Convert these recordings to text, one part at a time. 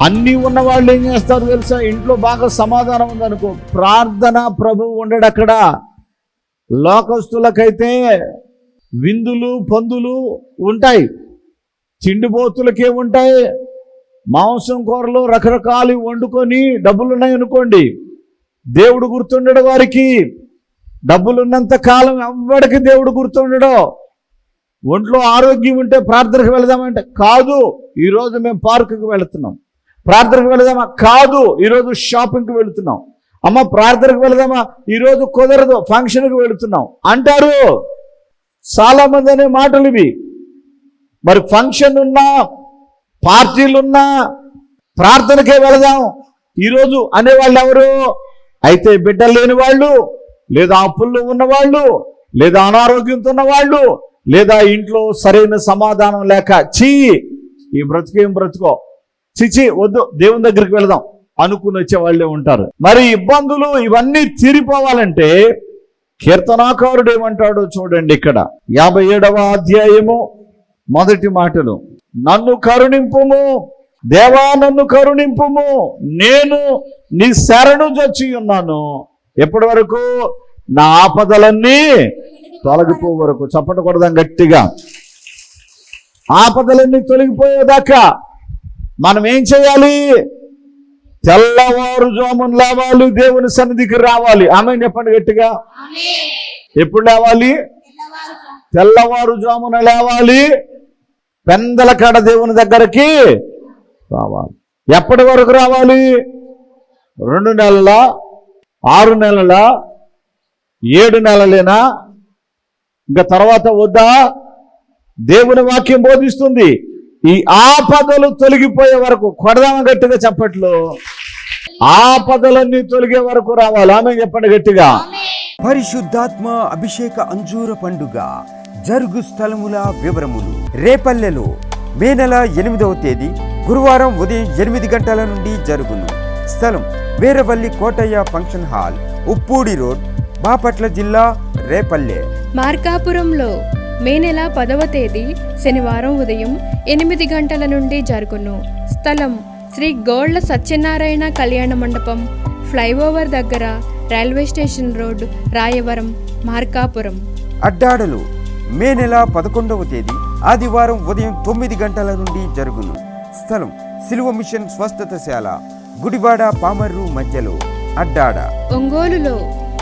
అన్నీ ఉన్నవాళ్ళు ఏం చేస్తారు తెలుసా? ఇంట్లో బాగా సమాధానం ఉందనుకో ప్రార్థన ప్రభువు ఉండడు అక్కడ. లోకస్తులకైతే విందులు పందులు ఉంటాయి. చిండిపోతులకే ఉంటాయి. మాంసం కూరలు రకరకాలు వండుకొని డబ్బులు ఉన్నాయి అనుకోండి. దేవుడు గుర్తుండడు వారికి. డబ్బులున్నంత కాలం ఎవ్వడికి దేవుడు గుర్తుండడు. ఒంట్లో ఆరోగ్యం ఉంటే ప్రార్థనకు వెళదామంటే కాదు. ఈరోజు మేము పార్కుకి వెళుతున్నాం. ప్రార్థనకు వెళదామా? కాదు ఈరోజు షాపింగ్కి వెళుతున్నాం. అమ్మ ప్రార్థనకు వెళదామా? ఈరోజు కుదరదు ఫంక్షన్కి వెళుతున్నాం. అంటారు. చాలామంది అనే మాటలు ఇవి. మరి ఫంక్షన్ ఉన్నా పార్టీలున్నా ప్రార్థనకే వెళదాం. ఈరోజు అనేవాళ్ళు ఎవరు? అయితే బిడ్డలు లేని వాళ్ళు లేదా అప్పుల్లో ఉన్నవాళ్ళు లేదా అనారోగ్యంతో ఉన్నవాళ్ళు లేదా ఇంట్లో సరైన సమాధానం లేక చీ ఈ బ్రతుకేం బ్రతుకో? చిచి వద్దు దేవుని దగ్గరికి వెళదాం. అనుకుని వచ్చే వాళ్ళే ఉంటారు. మరి ఇబ్బందులు ఇవన్నీ తీరిపోవాలంటే కీర్తనాకారుడు ఏమంటాడో చూడండి ఇక్కడ. యాభై ఏడవ అధ్యాయము మొదటి మాటలు. నన్ను కరుణింపుము దేవా నన్ను కరుణింపుము నేను నీ శరణు చచ్చి ఉన్నాను. ఎప్పటి వరకు? నా ఆపదలన్నీ తొలగిపో వరకు. చప్పటకూడదాం గట్టిగా. ఆపదలన్నీ తొలగిపోయేదాకా మనం ఏం చేయాలి? తెల్లవారుజామున లేవాలి దేవుని సన్నిధికి రావాలి. ఆమె చెప్పండి గట్టిగా. ఎప్పుడు లేవాలి? తెల్లవారుజామున లేవాలి. పెందల కాడ దేవుని దగ్గరికి రావాలి. ఎప్పటి వరకు రావాలి? రెండు నెలల? ఆరు నెలల? ఏడు నెలలేనా? ఇంకా తర్వాత వద్దా? దేవుని వాక్యం బోధిస్తుంది. ఈ ఆపదలు తొలగిపోయే వరకు కొడదామ గట్టిగా చెప్పట్లు. ఆపదలన్నీ తొలగే వరకు రావాలి. ఆమె చెప్పండి గట్టిగా. పరిశుద్ధాత్మ అభిషేక అంజూర పండుగ జరుగు స్థలముల వివరములు. రేపల్లెలో మే నెల ఎనిమిదవ తేదీ గురువారం ఉదయం ఎనిమిది గంటల నుండి జరుగును. స్థలం Veeravalli Kotaiah function hall Uppudi road Bapatla జిల్లా రేపల్లె. మార్కాపురంలో మే నెల పదవ తేదీ శనివారం ఉదయం ఎనిమిది గంటల నుండి జరుగును. స్థలం శ్రీ గోళ్ళ సత్యనారాయణ కళ్యాణ మండపం ఫ్లైఓవర్ దగ్గర railway station road Rayavaram Markapuram. అడ్డాడలు May నెల పదకొండవ తేదీ ఆదివారం ఉదయం తొమ్మిది గంటల నుండి జరుగును. స్థలం సిలువ మిషన్ స్వస్థతశాల గుడివాడ పామర్రు మధ్యలో అడ్డాడ. ఒంగోలులో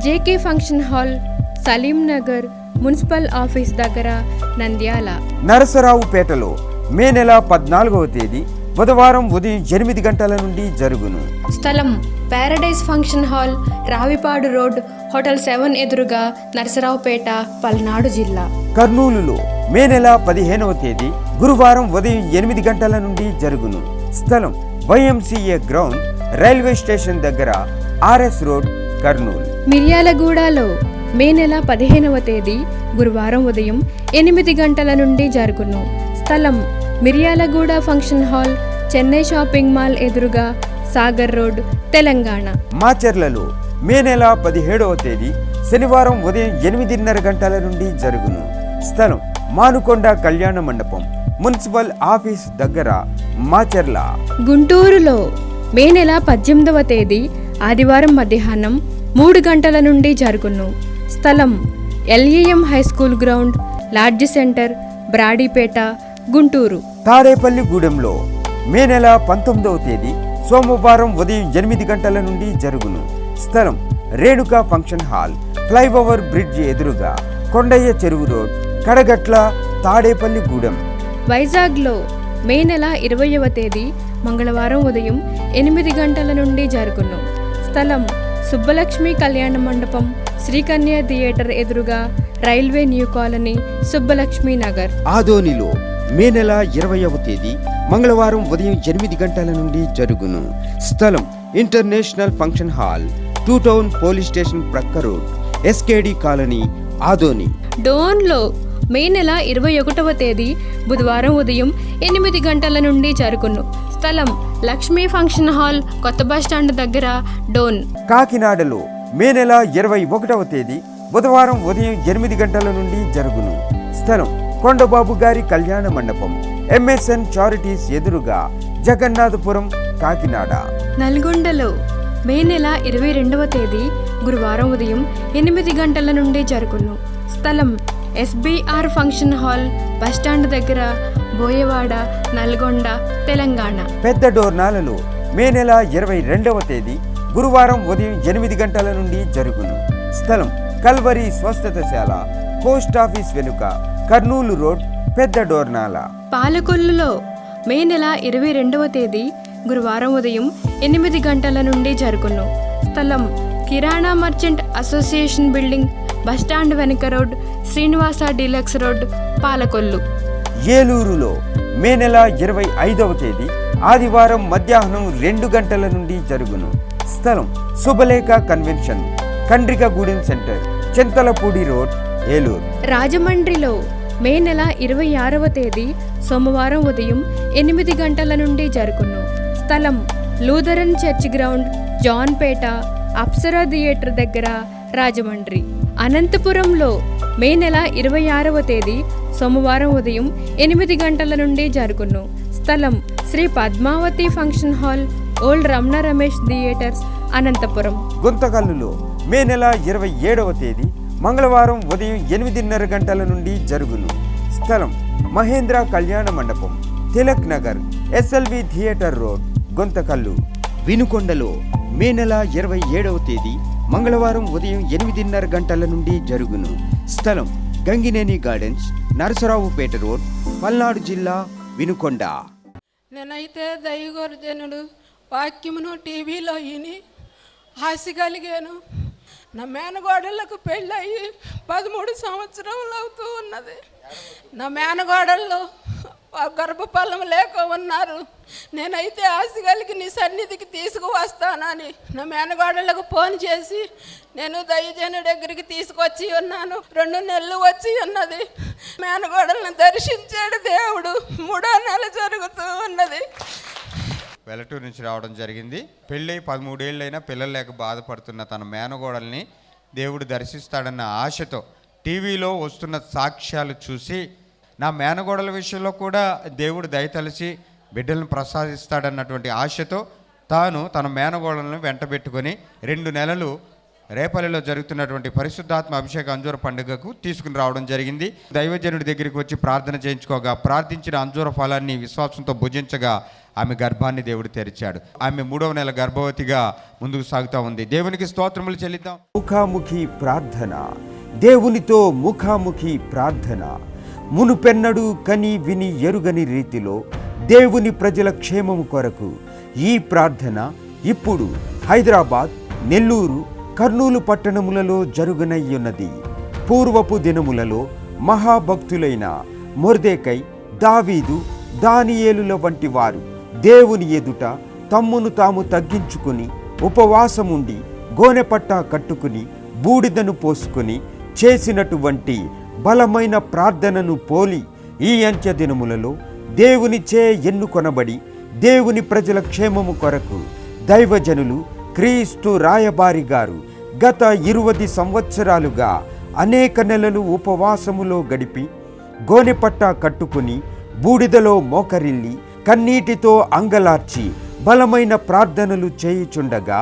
JK function hall Salim Nagar municipal office దగ్గర నంద్యాల. నరసరావుపేటలో మే నెల పద్నాలుగవ తేదీ బుధవారం ఉదయం ఎనిమిది గంటల నుండి జరుగును. స్థలం paradise function hall Ravipadu road hotel seven ఎదురుగా నరసరావుపేట పల్నాడు జిల్లా. కర్నూలులో మే నెల పదిహేనవ తేదీ గురువారం ఉదయం ఎనిమిది గంటల నుండి జరుగును. స్థలం వైఎంసీఏ గ్రౌండ్ రైల్వే స్టేషన్ దగ్గర ఆర్ఎస్ రోడ్ కర్నూలు. మిర్యాలగూడలో మే నెల పదిహేనవ తేదీ గురువారం ఉదయం ఎనిమిది గంటల నుండి జరుగును. స్థలం Miryalaguda function hall Chennai shopping mall ఎదురుగా సాగర్ రోడ్ తెలంగాణ. మాచర్లలో మే నెల పదిహేడవ తేదీ శనివారం ఉదయం ఎనిమిదిన్నర గంటల నుండి జరుగును. స్థలం మానుకొండ కళ్యాణ మండపం మున్సిపల్ ఆఫీస్ దగ్గర మాచర్ల గుంటూరులో మే నెల పద్దెనిమిదవ తేదీ ఆదివారం మధ్యాహ్నం మూడు గంటల నుండి జరుగును. స్థలం LEM high school ground lodge centre Brodipet Guntur. తాడేపల్లిగూడెంలో May నెల పంతొమ్మిదవ తేదీ సోమవారం ఉదయం ఎనిమిది గంటల నుండి జరుగును. స్థలం Renuka function hall flyover bridge ఎదురుగా కొండయ్య చెరువు రోడ్ కడగట్ల తాడేపల్లిగూడెం. వైజాగ్లో మే నెల ఇరవయవ తేదీ మంగళవారం ఉదయం ఎనిమిది గంటల నుండి జరుగును. స్థలం సుబ్బలక్ష్మి కళ్యాణ మండపం శ్రీకన్య థియేటర్ ఎదురుగా railway new colony Subbalakshmi Nagar. ఆదోనిలో మే నెల ఇరవయవ తేదీ మంగళవారం ఉదయం ఎనిమిది గంటల నుండి జరుగును. స్థలం international function hall two town police station ప్రక్క రోడ్ ఎస్కేడి కాలనీ ఆదోని. డోన్లో మే నెల ఇరవై ఒకటవ తేదీ బుధవారం ఉదయం ఎనిమిది గంటల నుండి జరుగును. స్థలం లక్ష్మీ ఫంక్షన్ హాల్ కొత్త బస్టాండ్ దగ్గర డోన్. కాకినాడలో మే నెల ఇరవై ఒకటవ తేదీ బుధవారం ఉదయం ఎనిమిది గంటల నుండి జరుగును. స్థలం కొండబాబు గారి కళ్యాణ మండపం ఎంఎస్ఎన్ చారిటీస్ ఎదురుగా జగన్నాథపురం కాకినాడ. నల్గొండలో మే నెల ఇరవై రెండవ తేదీ గురువారం ఉదయం ఎనిమిది గంటల నుండి జరుగును. స్థలం ఎస్బీఆర్ ఫంక్షన్ హాల్ బస్టాండ్ దగ్గర బోయవాడ నల్గొండ తెలంగాణ. పెద్ద డోర్నాలలో మే నెల ఇరవై రెండవ తేదీ గురువారం ఉదయం ఎనిమిది గంటల నుండి జరుగును. స్థలం కల్వరి స్వస్థతశాల పోస్ట్ ఆఫీస్ వెనుక కర్నూలు రోడ్ పెద్ద డోర్నాల పాలకొల్లులో మే నెల ఇరవై రెండవ తేదీ గురువారం ఉదయం ఎనిమిది గంటల నుండి జరుగును. స్థలం Kirana merchant association building bus stand వెనుక road Srinivasa deluxe road Palakollu. ఏలూరులో మే నెల ఇరవై ఐదవ తేదీ ఆదివారం మధ్యాహ్నం రెండు గంటల నుండి జరుగును. స్థలం Subhalekha convention Kandrikagudem centre Chintalapudi road Eluru. రాజమండ్రిలో మే నెల ఇరవై ఆరవ తేదీ సోమవారం ఉదయం ఎనిమిది గంటల నుండి జరుగును. స్థలం Lutheran church ground Janpet Apsara theatre దగ్గర రాజమండ్రి. అనంతపురంలో మే నెల ఇరవై ఆరవ తేదీ సోమవారం ఉదయం ఎనిమిది గంటల నుండి జరుగును. స్థలం Shri Padmavathi function hall old Ramana Ramesh theatres Anantapur. గుంతకల్లులో May నెల ఇరవై ఏడవ తేదీ మంగళవారం ఉదయం ఎనిమిదిన్నర గంటల నుండి జరుగును. స్థలం మహేంద్ర కళ్యాణ మండపం Tilak Nagar SLV theatre road Guntakal. వినుకొండలో May నెల ఇరవై ఏడవ తేదీ మంగళవారం ఉదయం ఎనిమిదిన్నర గంటల నుండి జరుగును. స్థలం గంగినేని గార్డెన్స్ నరసరావుపేట రోడ్ పల్నాడు జిల్లా వినుకొండ. నేనైతే దైవగోర్జనుడు వాక్యమును టీవీలో విని ఆశ కలిగాను. నా మేనగోడళ్ళకు పెళ్ళయి పదమూడు సంవత్సరాలు అవుతూ ఉన్నది. నా మేనగోడల్లో గర్భఫలం లేక ఉన్నారు. నేనైతే ఆశ నీ సన్నిధికి తీసుకువస్తానని నా మేనగాడలకు ఫోన్ చేసి నేను దైవజను దగ్గరికి తీసుకొచ్చి ఉన్నాను. రెండు నెలలు వచ్చి ఉన్నది. మేనగాడలను దర్శించాడు దేవుడు. మూడో నెల జరుగుతూ ఉన్నది. వెలటూరు నుంచి రావడం జరిగింది. పెళ్ళై పదమూడేళ్ళైనా పిల్లలు లేక బాధపడుతున్న తన మేనగోడల్ని దేవుడు దర్శిస్తాడన్న ఆశతో టీవీలో వస్తున్న సాక్ష్యాలు చూసి నా మేనగోడల విషయంలో కూడా దేవుడు దయతలిచి బిడ్డలను ప్రసాదిస్తాడన్నటువంటి ఆశతో తాను తన మేనగోడలను వెంటబెట్టుకొని రెండు నెలలు రేపల్లిలో జరుగుతున్నటువంటి పరిశుద్ధాత్మ అభిషేక అంజూర పండుగకు తీసుకుని రావడం జరిగింది. దైవజనుడి దగ్గరికి వచ్చి ప్రార్థన చేయించుకోగా ప్రార్థించిన అంజూర ఫలాన్ని విశ్వాసంతో భుజించగా ఆమె గర్భాన్ని దేవుడు తెరిచాడు. ఆమె మూడవ నెల గర్భవతిగా ముందుకు సాగుతూ ఉంది. దేవునికి స్తోత్రములు చెల్లిద్దాం. ముఖాముఖి ప్రార్థన. దేవునితో ముఖాముఖి ప్రార్థన. మునుపెన్నడు కని విని ఎరుగని రీతిలో దేవుని ప్రజల క్షేమము కొరకు ఈ ప్రార్థన ఇప్పుడు హైదరాబాద్ నెల్లూరు కర్నూలు పట్టణములలో జరుగునయ్యున్నది. పూర్వపు దినములలో మహాభక్తులైన మొర్దేకై దావీదు దానియేలుల వంటి వారు దేవుని ఎదుట తమ్మును తాము తగ్గించుకుని ఉపవాసముండి గోనెపట్టా కట్టుకుని బూడిదను పోసుకుని చేసినటువంటి బలమైన ప్రార్థనను పోలి ఈ అంత్య దినములలో దేవునిచే ఎన్నుకొనబడి దేవుని ప్రజల క్షేమము కొరకు దైవజనులు క్రీస్తు రాయబారి గారు గత ఇరువది సంవత్సరాలుగా అనేక నెలలు ఉపవాసములో గడిపి గోనెపట్ట కట్టుకుని బూడిదలో మోకరిల్లి కన్నీటితో అంగలార్చి బలమైన ప్రార్థనలు చేయుచుండగా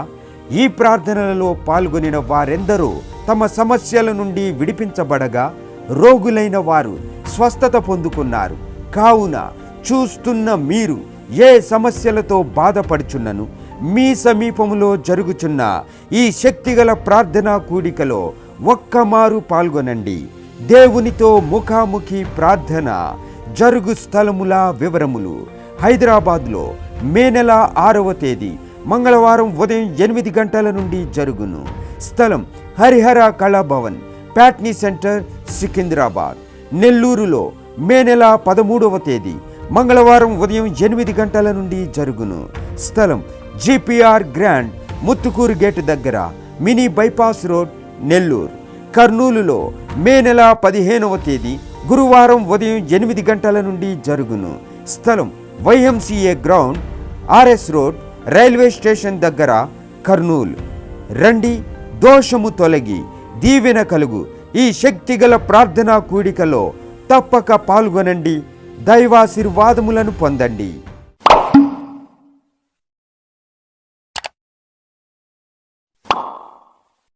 ఈ ప్రార్థనలలో పాల్గొనిన వారెందరో తమ సమస్యల నుండి విడిపించబడగా రోగులైన వారు స్వస్థత పొందుకున్నారు. కావున చూస్తున్న మీరు ఏ సమస్యలతో బాధపడుచున్నను మీ సమీపములో జరుగుచున్న ఈ శక్తిగల ప్రార్థనా కూడికలో ఒక్కమారు పాల్గొనండి. దేవునితో ముఖాముఖి ప్రార్థన జరుగు స్థలముల వివరములు. హైదరాబాద్లో మే నెల ఆరవ తేదీ మంగళవారం ఉదయం ఎనిమిది గంటల నుండి జరుగును. స్థలం హరిహర కళాభవన్. ప్యాట్నీ సెంటర్ సికింద్రాబాద్. నెల్లూరులో మే నెల పదమూడవ తేదీ మంగళవారం ఉదయం ఎనిమిది గంటల నుండి జరుగును. స్థలం జిపిఆర్ గ్రాండ్ ముత్తుకూరు గేటు దగ్గర మినీ బైపాస్ రోడ్ నెల్లూరు. కర్నూలులో మే నెల పదిహేనవ తేదీ గురువారం ఉదయం ఎనిమిది గంటల నుండి జరుగును. స్థలం YMCA ground RS road railway station దగ్గర కర్నూలు. రండి దోషము తొలగి. దీవెన కలుగు. ఈ శక్తిగల ప్రార్థనా కూడికలో తప్పక పాల్గొనండి. దైవాశీర్వాదములను పొందండి.